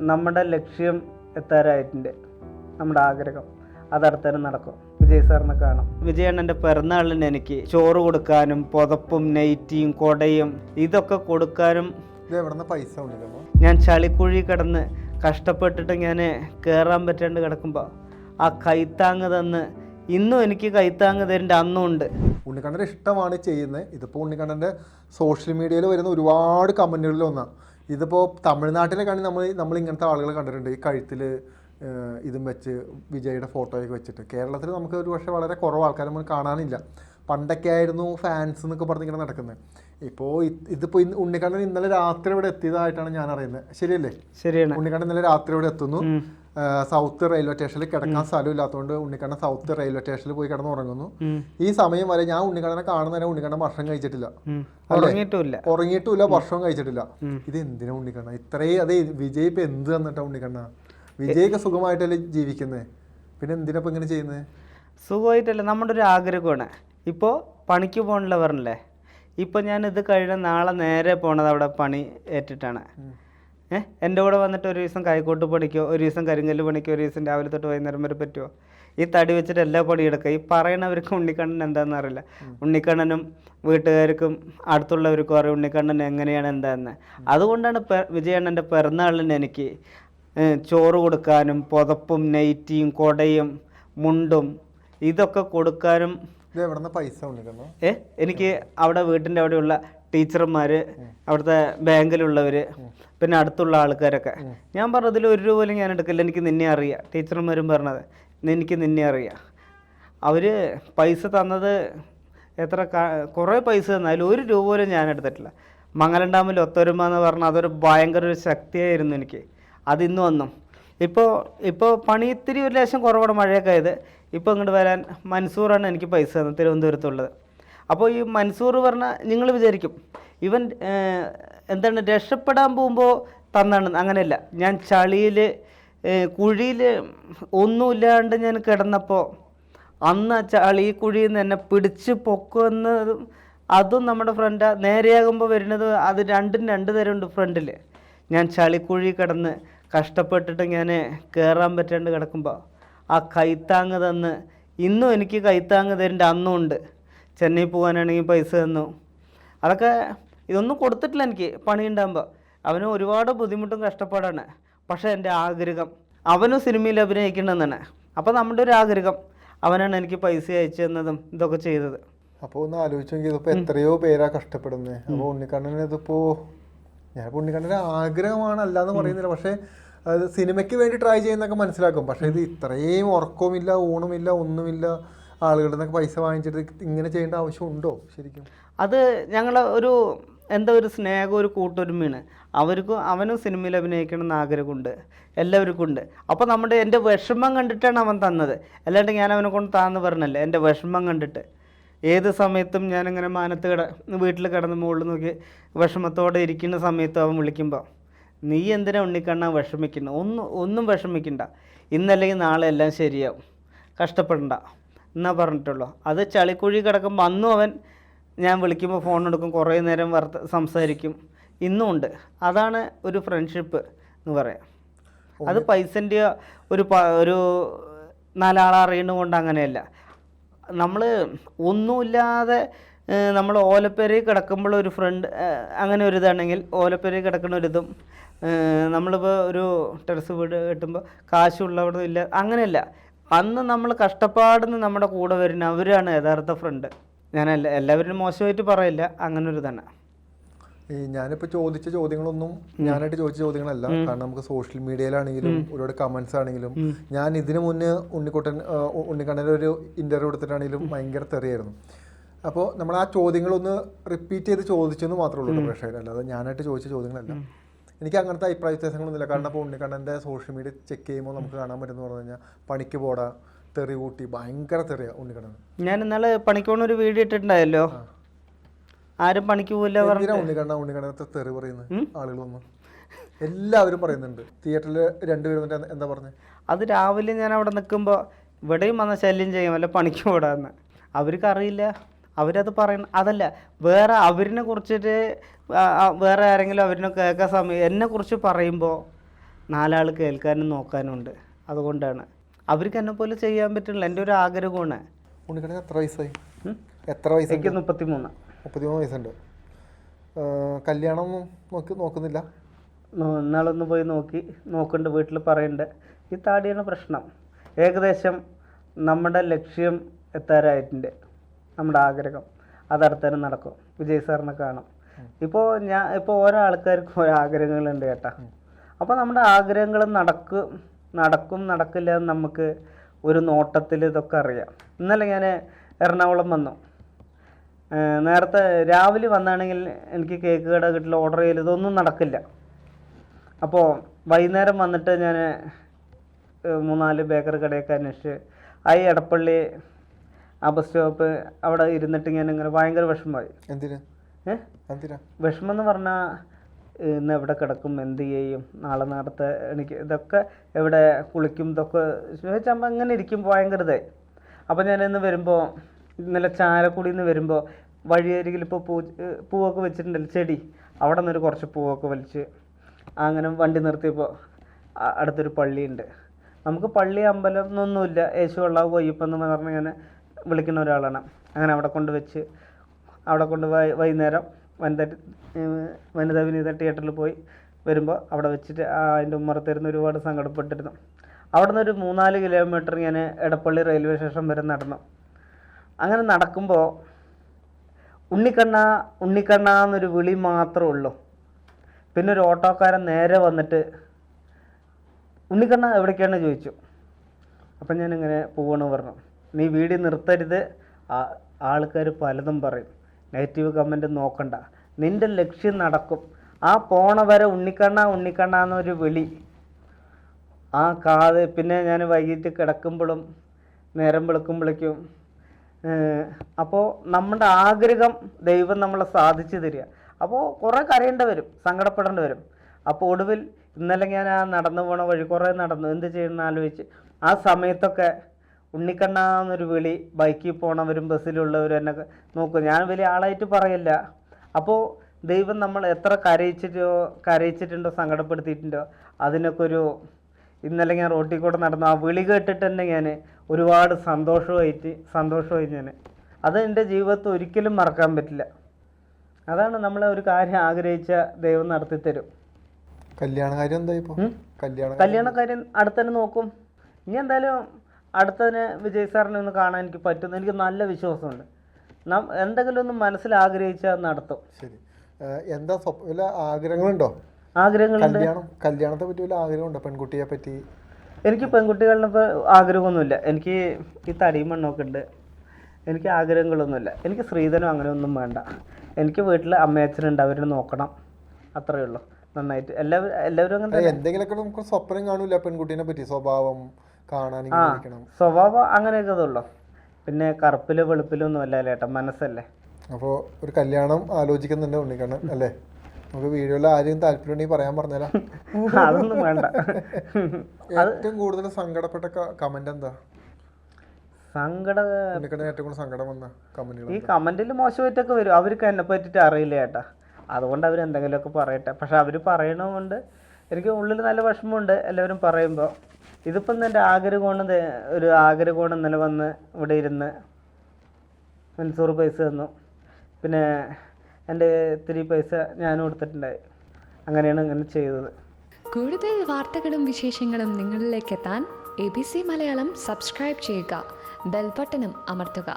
നമ്മുടെ ലക്ഷ്യം എത്താറായിട്ടുണ്ട്. നമ്മുടെ ആഗ്രഹം. അതടുത്തരം നടക്കും. വിജയ് സാറിനെ കാണാം. വിജയണ്ണന്റെ പിറന്നാളിന് എനിക്ക് ചോറ് കൊടുക്കാനും പുതപ്പും നെയ്റ്റിയും കൊടയും ഇതൊക്കെ കൊടുക്കാനും പൈസ ഉണ്ടല്ലോ ഞാൻ ചളിക്കുഴി കിടന്ന് കഷ്ടപ്പെട്ടിട്ട് ഞാൻ കയറാൻ പറ്റാണ്ട് കിടക്കുമ്പോൾ ആ കൈത്താങ് തന്ന് ഇന്നും എനിക്ക് കൈത്താങ് തരേണ്ട അന്നും ഉണ്ട് ഉണ്ണിക്കണ്ണന്റെ ഇഷ്ടമാണ് ചെയ്യുന്നത്. ഇതിപ്പോൾ ഉണ്ണിക്കണ്ണന്റെ സോഷ്യൽ മീഡിയയിൽ വരുന്ന ഒരുപാട് കമന്റുകളിൽ ഒന്നാണ് ഇതിപ്പോൾ തമിഴ്നാട്ടിലൊക്കെയാണ് നമ്മൾ നമ്മൾ ഇങ്ങനത്തെ ആളുകളെ കണ്ടിട്ടുണ്ട്. ഈ കഴുത്തിൽ ഇതും വെച്ച് വിജയുടെ ഫോട്ടോയൊക്കെ വെച്ചിട്ട്. കേരളത്തിൽ നമുക്ക് ഒരു പക്ഷേ വളരെ കുറവ് ആൾക്കാർ നമ്മൾ കാണാനില്ല. പണ്ടൊക്കെ ആയിരുന്നു ഫാൻസ് എന്നൊക്കെ പറഞ്ഞിങ്ങനെ നടക്കുന്നത് ഇപ്പോൾ ഇതിപ്പോൾ ഇന്ന് ഉണ്ണിക്കണ്ണൻ ഇന്നലെ രാത്രി ഇവിടെ എത്തിയതായിട്ടാണ് ഞാൻ അറിയുന്നത് ശരിയല്ലേ? ശരിയാണ്. ഉണ്ണിക്കണ്ണൻ ഇന്നലെ രാത്രി ഇവിടെ എത്തുന്നു. സൗത്ത് റെയിൽവേ സ്റ്റേഷനിൽ കിടക്കാൻ സ്ഥലമില്ലാത്തതുകൊണ്ട് ഉണ്ണിക്കണ്ണൻ സൗത്ത് റെയിൽവേ സ്റ്റേഷനിൽ പോയി കിടന്ന് ഉറങ്ങുന്നു. ഈ സമയം വരെ ഞാൻ ഉണ്ണിക്കണ്ണനെ കാണുന്നവരെ ഉണ്ണിക്കണ്ണൻ ഭക്ഷണം കഴിച്ചിട്ടില്ല. ഉറങ്ങിയിട്ടില്ല ഭക്ഷണം കഴിച്ചിട്ടില്ല. ഇത് എന്തിനാ ഉണ്ണിക്കണ്ണ ഇത്രയും അതെ വിജയ് ഇപ്പൊ എന്ത് തന്നിട്ടാ ഉണ്ണിക്കണ്ണ വിജയൊക്കെ സുഖമായിട്ടല്ലേ ജീവിക്കുന്നത് പിന്നെ എന്തിനാ ഇപ്പൊ ഇങ്ങനെ ചെയ്യുന്നത് സുഖമായിട്ടല്ല നമ്മുടെ ഒരു ആഗ്രഹമാണ്. ഇപ്പോൾ പണിക്ക് പറഞ്ഞില്ലേ? ഇപ്പോൾ ഞാൻ ഇത് കഴിഞ്ഞ നാളെ നേരെ പോണത് അവിടെ പണി ഏറ്റിട്ടാണ്. ഏഹ് എന്റെ കൂടെ വന്നിട്ട് ഒരു ദിവസം കൈക്കോട്ട് പണിക്കോ ഒരു ദിവസം കരിങ്കല്ല് പണിക്കോ ഒരു ദിവസം രാവിലെ തൊട്ട് വൈകുന്നേരം വരെ പറ്റുമോ ഈ തടി വെച്ചിട്ട് എല്ലാ പണി എടുക്കുക. ഈ പറയണവർക്ക് ഉണ്ണിക്കണ്ണൻ എന്താണെന്ന് അറിയില്ല. ഉണ്ണിക്കണ്ണനും വീട്ടുകാർക്കും അടുത്തുള്ളവർക്കും അറിയാം ഉണ്ണിക്കണ്ണൻ എങ്ങനെയാണ് എന്താന്ന്. അതുകൊണ്ടാണ് വിജയണ്ണന്റെ വിജയണ്ണന്റെ പിറന്നാളിന് എനിക്ക് ചോറ് കൊടുക്കാനും പുതപ്പും നെയ്റ്റിയും കൊടയും മുണ്ടും ഇതൊക്കെ കൊടുക്കാനും പൈസ ഏ? എനിക്ക് അവിടെ വീട്ടിന്റെ അവിടെയുള്ള ടീച്ചർമാര് അവിടുത്തെ ബാങ്കിലുള്ളവര് പിന്നെ അടുത്തുള്ള ആൾക്കാരൊക്കെ. ഞാൻ പറഞ്ഞതിൽ ഒരു രൂപ പോലും ഞാൻ എടുക്കില്ല എനിക്ക് നിന്നെ അറിയാം. ടീച്ചർമാരും പറഞ്ഞത് എനിക്ക് നിന്നെ അറിയാം. അവർ പൈസ തന്നത് എത്ര കുറേ പൈസ തന്നാലും ഒരു രൂപ പോലും ഞാൻ എടുത്തിട്ടില്ല. മംഗലം ഡാമിൽ ഒത്തൊരുമ എന്ന് പറഞ്ഞാൽ അതൊരു ഭയങ്കര ഒരു ശക്തിയായിരുന്നു എനിക്ക്. അതിന്ന് വന്നു. ഇപ്പോൾ ഇപ്പോൾ പണി ഇത്തിരി ഒരു ലേശം കുറവാണ് മഴയൊക്കെ ആയത്. ഇപ്പോൾ ഇങ്ങോട്ട് വരാൻ മൻസൂറാണ് എനിക്ക് പൈസ തന്നത് തിരുവനന്തപുരത്തുള്ളത്. അപ്പോൾ ഈ മൻസൂർ പറഞ്ഞാൽ നിങ്ങൾ വിചാരിക്കും ഇവൻ എന്താണ് രക്ഷപ്പെടാൻ പോകുമ്പോൾ തന്നാണ് അങ്ങനെയല്ല. ഞാൻ ചളിയിൽ കുഴിയിൽ ഒന്നുമില്ലാണ്ട് ഞാൻ കിടന്നപ്പോൾ അന്ന് ആ ചളി കുഴിയിൽ നിന്ന് എന്നെ പിടിച്ച് പൊക്കുന്നതും അതും നമ്മുടെ ഫ്രണ്ട് നേരെയാകുമ്പോൾ വരുന്നത് അത് രണ്ടും രണ്ട് തരമുണ്ട് ഫ്രണ്ടിൽ ഞാൻ ചളിക്കുഴി കിടന്ന് കഷ്ടപ്പെട്ടിട്ട് ഞാൻ കയറാൻ പറ്റാണ്ട് കിടക്കുമ്പോൾ ആ കൈത്താങ് തന്ന്. ഇന്നും എനിക്ക് കൈത്താങ് തരേണ്ട അന്നും ഉണ്ട് ചെന്നൈ പോകാനാണെങ്കിൽ പൈസ തന്നു. അതൊക്കെ ഇതൊന്നും കൊടുത്തിട്ടില്ല എനിക്ക് പണി ഉണ്ടാകുമ്പോൾ അവന് ഒരുപാട് ബുദ്ധിമുട്ടും കഷ്ടപ്പാടാണ്. പക്ഷേ എന്റെ ആഗ്രഹം അവനും സിനിമയിൽ അഭിനയിക്കണമെന്നാണ്. അപ്പോൾ നമ്മുടെ ഒരു ആഗ്രഹം അവനാണ് എനിക്ക് പൈസ അയച്ചു തന്നതും ഇതൊക്കെ ചെയ്തത്. അപ്പോൾ ഒന്ന് ആലോചിച്ചെങ്കിൽ ഇതിപ്പോൾ എത്രയോ പേരാ കഷ്ടപ്പെടുന്നത്. അപ്പോൾ ഉണ്ണിക്കണ്ണന് ഞാനിപ്പോൾ ഉണ്ണിക്കണ്ണന്റെ ആഗ്രഹമാണ് അല്ലാന്ന് പറയുന്നില്ല. പക്ഷേ അത് സിനിമയ്ക്ക് വേണ്ടി ട്രൈ ചെയ്യുന്നൊക്കെ മനസ്സിലാക്കും. പക്ഷേ ഇത് ഇത്രയും ഉറക്കവുമില്ല ഊണുമില്ല ഒന്നുമില്ല ആളുകളുടെ നിന്നൊക്കെ പൈസ വാങ്ങിച്ചിട്ട് ഇങ്ങനെ ചെയ്യേണ്ട ആവശ്യമുണ്ടോ ശരിക്കും? അത് ഞങ്ങൾ ഒരു എന്താ ഒരു സ്നേഹം ഒരു കൂട്ടൊരുമയാണ്. അവർക്കും അവനും സിനിമയിൽ അഭിനയിക്കണം എന്ന് ആഗ്രഹമുണ്ട്. എല്ലാവർക്കും ഉണ്ട്. അപ്പോൾ നമ്മുടെ എന്റെ വിഷമം കണ്ടിട്ടാണ് അവൻ തന്നത്. അല്ലാണ്ട് ഞാൻ അവനെ കൊണ്ട് താന്ന് പറഞ്ഞല്ലേ എന്റെ വിഷമം കണ്ടിട്ട്. ഏത് സമയത്തും ഞാനിങ്ങനെ മാനത്ത് കിട വീട്ടിൽ കിടന്ന് മുകളിൽ നോക്കി വിഷമത്തോടെ ഇരിക്കുന്ന സമയത്ത് അവൻ വിളിക്കുമ്പോൾ നീ എന്തിനാ ഉണ്ണിക്കണ്ണ വിഷമിക്കുന്നത് ഒന്നും ഒന്നും വിഷമിക്കണ്ട. ഇന്നല്ലെങ്കിൽ നാളെ എല്ലാം ശരിയാവും. കഷ്ടപ്പെടണ്ട. എന്നാ പറഞ്ഞിട്ടുള്ളൂ. അത് ചളിക്കുഴി കിടക്കുമ്പോൾ അന്നും അവൻ ഞാൻ വിളിക്കുമ്പോൾ ഫോൺ എടുക്കും. കുറേ നേരം വർത്ത സംസാരിക്കും. ഇന്നും ഉണ്ട്. അതാണ് ഒരു ഫ്രണ്ട്ഷിപ്പ് എന്ന് പറയാം. അത് പൈസന്റെ ഒരു പ- ഒരു നാലാളെ അറിയുന്നത് കൊണ്ട് അങ്ങനെയല്ല. നമ്മൾ ഒന്നുമില്ലാതെ നമ്മൾ ഓലപ്പേരി കിടക്കുമ്പോൾ ഒരു ഫ്രണ്ട് അങ്ങനെ ഒരു ഇതാണെങ്കിൽ ഓലപ്പേരയിൽ കിടക്കുന്ന ഒരിതും നമ്മളിപ്പോൾ ഒരു ടെറസ് വീട് കെട്ടുമ്പോൾ കാശുള്ളവിടെ ഇല്ല. അങ്ങനെയല്ല. അന്ന് നമ്മൾ കഷ്ടപ്പാടുന്ന് നമ്മുടെ കൂടെ വരുന്ന അവരാണ് യഥാർത്ഥ ഫ്രണ്ട് ഞാൻ എല്ലാ എല്ലാവരും മോശമായിട്ട് പറയില്ല. അങ്ങനെ ഒരു തന്നെ ഈ ഞാനിപ്പോൾ ചോദിച്ച ചോദ്യങ്ങളൊന്നും ഞാനായിട്ട് ചോദിച്ച ചോദ്യങ്ങളല്ല. കാരണം നമുക്ക് സോഷ്യൽ മീഡിയയിലാണെങ്കിലും ഒരുപാട് കമന്റ്സ് ആണെങ്കിലും ഞാൻ ഇതിനു മുന്നേ ഉണ്ണിക്കുട്ടൻ ഉണ്ണിക്കണ്ണൻ ഉണ്ണിക്കണ്ണന്റെ ഒരു ഇന്റർവ്യൂ എടുത്തിട്ടാണെങ്കിലും ഭയങ്കര തെറിയായിരുന്നു. അപ്പോൾ നമ്മൾ ആ ചോദ്യങ്ങളൊന്ന് റിപ്പീറ്റ് ചെയ്ത് ചോദിച്ചെന്ന് മാത്രമേ ഉള്ളൂ പ്രേക്ഷകർ അല്ലാതെ ഞാനായിട്ട് ചോദിച്ച ചോദ്യങ്ങളല്ല. എനിക്ക് അങ്ങനത്തെ അഭിപ്രായ വ്യത്യാസങ്ങളൊന്നുമില്ല. കാരണം ഇപ്പോൾ ഉണ്ണിക്കണ്ണന്റെ സോഷ്യൽ മീഡിയ ചെക്ക് ചെയ്യുമ്പോൾ നമുക്ക് കാണാൻ പറ്റുമെന്ന് പറഞ്ഞു കഴിഞ്ഞാൽ പണിക്ക് പോടാ തെറി കൂട്ടി ഭയങ്കര തെറിയ ഉണ്ണിക്കണ്ണൻ ഞാൻ ഇന്നലെ പണിക്കോണ ഒരു വീഡിയോ ഇട്ടിട്ടുണ്ടായല്ലോ. ആരും പണിക്ക് പോകില്ല ഉണ്ണിക്കണ്ണ ഉണ്ണിക്കണ്ണത്തെ തെറി പറയുന്നത്? ആളുകളൊന്നും. എല്ലാവരും പറയുന്നുണ്ട്. തിയേറ്ററിൽ രണ്ടുപേരും എന്താ പറഞ്ഞത് അത് രാവിലെ ഞാൻ അവിടെ നിൽക്കുമ്പോൾ ഇവിടെയും വന്ന ശല്യം ചെയ്യും അല്ല പണിക്ക് പോടാന്ന്. അവർക്ക് അറിയില്ല അവരത് പറയണം അതല്ല വേറെ അവരിനെ കുറിച്ചിട്ട് വേറെ ആരെങ്കിലും അവരിനെ കേൾക്കാൻ സമയം എന്നെ കുറിച്ച് പറയുമ്പോൾ നാലാൾ കേൾക്കാനും നോക്കാനും ഉണ്ട്. അതുകൊണ്ടാണ്. അവർക്ക് എന്നെ പോലെ ചെയ്യാൻ പറ്റില്ല എന്റെ ഒരു ആഗ്രഹമാണ്. എത്ര വയസ്സായി? എത്ര വയസ്സ് എനിക്ക് മുപ്പത്തി മൂന്ന് മുപ്പത്തിമൂന്ന് വയസ്സുണ്ട്. കല്യാണം നോക്കി നോക്കുന്നില്ല? ഇന്നാളൊന്ന് പോയി നോക്കി നോക്കുന്നുണ്ട് വീട്ടിൽ പറയണ്ട. ഈ താടിയാണ് പ്രശ്നം. ഏകദേശം നമ്മുടെ ലക്ഷ്യം എത്താറായിട്ടുണ്ട്. നമ്മുടെ ആഗ്രഹം. അതടുത്തന്നെ നടക്കും. വിജയ് സാറിനെ കാണും. ഇപ്പോൾ ഞാൻ ഇപ്പോൾ ഓരോ ആൾക്കാർക്കും ഓരോ ആഗ്രഹങ്ങളുണ്ട് കേട്ടാ. അപ്പോൾ നമ്മുടെ ആഗ്രഹങ്ങൾ നടക്കും നടക്കും നടക്കില്ല എന്ന് നമുക്ക് ഒരു നോട്ടത്തിൽ ഇതൊക്കെ അറിയാം. ഇന്നലെ ഞാൻ എറണാകുളം വന്നു. നേരത്തെ രാവിലെ വന്നാണെങ്കിൽ എനിക്ക് കേക്ക് കട കിട്ടില്ല ഓർഡർ ചെയ്യൽ ഇതൊന്നും നടക്കില്ല. അപ്പോൾ വൈകുന്നേരം വന്നിട്ട് ഞാൻ മൂന്നാൽ ബേക്കറി കടയൊക്കെ അന്വേഷിച്ച് ആ ഈ എടപ്പള്ളി ആ ബസ് സ്റ്റോപ്പ് അവിടെ ഇരുന്നിട്ട് ഞാൻ ഇങ്ങനെ ഭയങ്കര വിഷമമായി. ഏഹ് വിഷമം എന്ന് പറഞ്ഞാൽ ഇന്ന് എവിടെ കിടക്കും എന്ത് ചെയ്യും നാളെ നേരത്തെ എനിക്ക് ഇതൊക്കെ എവിടെ കുളിക്കും ഇതൊക്കെ ചോദിച്ചാൽ അങ്ങനെ ഇരിക്കും ഭയങ്കര ഇതായി. അപ്പോൾ ഞാൻ ഇന്ന് വരുമ്പോൾ ഇന്നലെ ചാലക്കുടിയിൽ നിന്ന് വരുമ്പോൾ വഴിയരികിൽ ഇപ്പോൾ പൂ പൂവൊക്കെ വെച്ചിട്ടുണ്ടല്ലോ ചെടി. അവിടെ നിന്നൊരു കുറച്ച് പൂവൊക്കെ വലിച്ച് അങ്ങനെ വണ്ടി നിർത്തിയപ്പോൾ അടുത്തൊരു പള്ളിയുണ്ട്. നമുക്ക് പള്ളി അമ്പലം എന്നൊന്നുമില്ല യേശു വെള്ളാവ് കൊയ്യപ്പം എന്ന് പറഞ്ഞ് ഇങ്ങനെ വിളിക്കുന്ന ഒരാളാണ്. അങ്ങനെ അവിടെ കൊണ്ട് വെച്ച് അവിടെ കൊണ്ട് വൈകുന്നേരം വനിത വനിതാ വിനീത തിയേറ്ററിൽ പോയി വരുമ്പോൾ അവിടെ വെച്ചിട്ട് അതിന്റെ ഉമ്മറത്തിരുന്ന് ഒരുപാട് സങ്കടപ്പെട്ടിരുന്നു. അവിടെ നിന്ന് ഒരു മൂന്നാൽ കിലോമീറ്റർ ഞാൻ എടപ്പള്ളി റെയിൽവേ സ്റ്റേഷൻ വരെ നടന്നു. അങ്ങനെ നടക്കുമ്പോൾ ഉണ്ണിക്കണ്ണ ഉണ്ണിക്കണ്ണ എന്നൊരു വിളി മാത്രമേ ഉള്ളൂ. പിന്നെ ഒരു ഓട്ടോക്കാരൻ നേരെ വന്നിട്ട് ഉണ്ണിക്കണ്ണ എവിടേക്കാണ് ചോദിച്ചു. അപ്പം ഞാനിങ്ങനെ പോവാണ് പറഞ്ഞു. നീ വീഡിയോ നിർത്തരുത്. ആൾക്കാർ പലതും പറയും. നെഗറ്റീവ് കമന്റ് നോക്കണ്ട. നിന്റെ ലക്ഷ്യം നടക്കും. ആ പോണ വരെ ഉണ്ണിക്കണ്ണ ഉണ്ണിക്കണ്ണ എന്നൊരു വിളി. ആ കാത് പിന്നെ ഞാൻ വൈകിട്ട് കിടക്കുമ്പോഴും നേരം വെളുക്കുമ്പോഴേക്കും അപ്പോൾ നമ്മുടെ ആഗ്രഹം ദൈവം നമ്മളെ സാധിച്ചു തരിക. അപ്പോൾ കുറേ കരയേണ്ടി വരും സങ്കടപ്പെടേണ്ടി വരും. അപ്പോൾ ഒടുവിൽ ഇന്നലെ ഞാൻ ആ നടന്നു പോണ വഴി കുറേ നടന്നു. എന്ത് ചെയ്യണമെന്ന് ആലോചിച്ച് ആ സമയത്തൊക്കെ ഉണ്ണിക്കണ്ണ എന്നൊരു വിളി ബൈക്കിൽ പോണവരും ബസ്സിലുള്ളവരും എന്നെ നോക്കും ഞാൻ വലിയ ആളായിട്ട് പറയില്ല. അപ്പോൾ ദൈവം നമ്മൾ എത്ര കരയിച്ചിട്ടോ കരയിച്ചിട്ടുണ്ടോ സങ്കടപ്പെടുത്തിയിട്ടുണ്ടോ അതിനൊക്കെ ഒരു ഇന്നലെ ഞാൻ റോട്ടിൽ കൂടെ നടന്നു ആ വിളി കേട്ടിട്ട് തന്നെ ഞാൻ ഒരുപാട് സന്തോഷമായിട്ട് സന്തോഷമായി ഞാൻ അത് എന്റെ ജീവിതത്തിൽ ഒരിക്കലും മറക്കാൻ പറ്റില്ല. അതാണ് നമ്മൾ ഒരു കാര്യം ആഗ്രഹിച്ച ദൈവം നടത്തി തരും കല്യാണ കാര്യം എന്താ? കല്യാണ കാര്യം അടുത്തന്നെ നോക്കും. ഇനി എന്തായാലും അടുത്തതിന് വിജയ് സാറിനെ ഒന്ന് കാണാൻ എനിക്ക് പറ്റുന്നു. എനിക്ക് നല്ല വിശ്വാസമുണ്ട്. നാം എന്തെങ്കിലും ഒന്ന് മനസ്സിൽ ആഗ്രഹിച്ചാൽ നടത്തും. ശരി. എന്താ വല്ല ആഗ്രഹങ്ങളുണ്ടോ? ആഗ്രഹങ്ങളുണ്ട്. കല്യാണം കല്യാണത്തെ പറ്റി വല്ല ആഗ്രഹമുണ്ടോ? പെൺകുട്ടിയെ പറ്റി? എനിക്ക് പെൺകുട്ടികളുടെ ആഗ്രഹമൊന്നുമില്ല. എനിക്ക് ഈ തടിയും മണ്ണൊക്കെ ഉണ്ട്. എനിക്ക് ആഗ്രഹങ്ങളൊന്നുമില്ല. എനിക്ക് സ്ത്രീധനം അങ്ങനെ ഒന്നും വേണ്ട. എനിക്ക് വീട്ടിൽ അമ്മയച്ഛനുണ്ട്. അവരെ നോക്കണം. അത്രയേ ഉള്ളൂ. നന്നായിട്ട്. എല്ലാവരും എല്ലാവരും അങ്ങനെ എന്തെങ്കിലുമൊക്കെ നമുക്ക് സ്വപ്നം കാണൂല പെൺകുട്ടീനെ പറ്റി. സ്വഭാവം ഇരിക്കണം സ്വഭാവം അങ്ങനെയൊക്കെ ഇതുള്ളൂ പിന്നെ കറുപ്പിലും വെളുപ്പിലൊന്നും അല്ല ചേട്ടാ മനസ്സല്ലേ? അപ്പോൾ ഒരു കല്യാണം ആലോചിക്കുന്നുണ്ട് ഉണ്ണിക്കണ്ണൻ അല്ലേ? നമുക്ക് വീഡിയോയിൽ ആരെയും താല്പര്യം ഉണ്ടെങ്കിൽ പറയാൻ പറഞ്ഞാലോ അതൊന്നും വേണ്ട. ഏറ്റവും കൂടുതൽ സങ്കടപ്പെട്ട കമന്റ് എന്താ? സങ്കട ഈ കമന്റിൽ മോശമായിട്ടൊക്കെ വരും. അവർക്ക് എന്നെ പറ്റിട്ട് അറിയില്ല ചേട്ടാ അതുകൊണ്ട് അവർ എന്തെങ്കിലുമൊക്കെ പറയട്ടെ. പക്ഷെ അവർ പറയണതുകൊണ്ട് എനിക്ക് ഉള്ളിൽ നല്ല വിഷമമുണ്ട്. എല്ലാവരും പറയുമ്പോൾ ഇതിപ്പം എന്റെ ആഗ്രഹമാണ് ഒരു ആഗ്രഹമാണ് ഇന്നലെ വന്ന് ഇവിടെ ഇരുന്ന് മൻസൂർ പൈസ തന്നു. പിന്നെ എന്റെ ഇത്തിരി പൈസ ഞാൻ കൊടുത്തിട്ടുണ്ടായി അങ്ങനെയാണ് ഇങ്ങനെ ചെയ്തത്. കൂടുതൽ വാർത്തകളും വിശേഷങ്ങളും നിങ്ങളിലേക്ക് എത്താൻ A B C Malayalam subscribe ചെയ്യുക. ബെൽബട്ടനും അമർത്തുക.